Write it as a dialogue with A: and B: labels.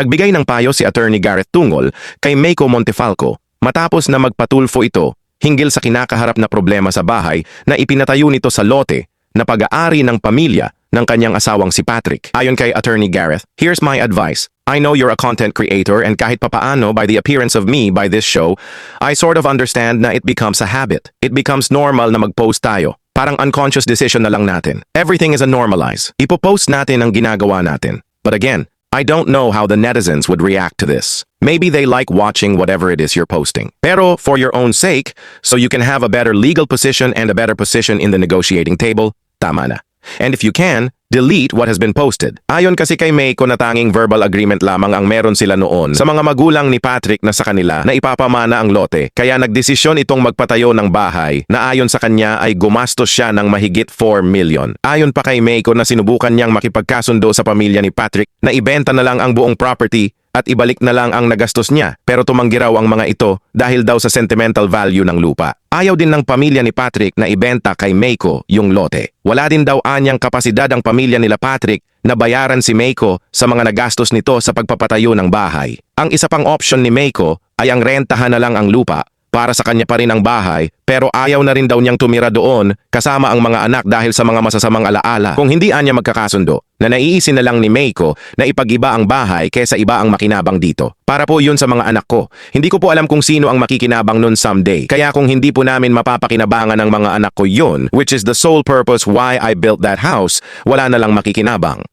A: Nagbigay ng payo si Attorney Garrett Tungol kay Meiko Montefalco matapos na magpatulfo ito hinggil sa kinakaharap na problema sa bahay na ipinatayo nito sa lote na pag-aari ng pamilya ng kanyang asawang si Patrick. Ayon kay Attorney Garrett, here's my advice. I know you're a content creator and kahit papaano by the appearance of me by this show, I sort of understand na it becomes a habit. It becomes normal na mag-post tayo. Parang unconscious decision na lang natin. Everything is a normalize. Ipopost natin ang ginagawa natin. But again, I don't know how the netizens would react to this. Maybe they like watching whatever it is you're posting. Pero for your own sake, so you can have a better legal position and a better position in the negotiating table, tamana. And if you can, delete what has been posted. Ayon kasi kay Meiko na tanging verbal agreement lamang ang meron sila noon sa mga magulang ni Patrick na sa kanila na ipapamana ang lote. Kaya nagdesisyon itong magpatayo ng bahay na ayon sa kanya ay gumastos siya ng mahigit 4 million. Ayon pa kay Meiko na sinubukan niyang makipagkasundo sa pamilya ni Patrick na ibenta na lang ang buong property at ibalik na lang ang nagastos niya pero tumanggi raw ang mga ito dahil daw sa sentimental value ng lupa. Ayaw din ng pamilya ni Patrick na ibenta kay Meiko yung lote. Wala din daw anyang kapasidad ang pamilya nila Patrick na bayaran si Meiko sa mga nagastos nito sa pagpapatayo ng bahay. Ang isa pang option ni Meiko ay ang rentahan na lang ang lupa para sa kanya pa rin ang bahay pero ayaw na rin daw niyang tumira doon kasama ang mga anak dahil sa mga masasamang alaala. Kung hindi anya magkakasundo, na naiisin na lang ni Meiko na ipag-iba ang bahay kesa iba ang makinabang dito. Para po yun sa mga anak ko. Hindi ko po alam kung sino ang makikinabang nun someday. Kaya kung hindi po namin mapapakinabangan ng mga anak ko yun, which is the sole purpose why I built that house, wala na lang makikinabang.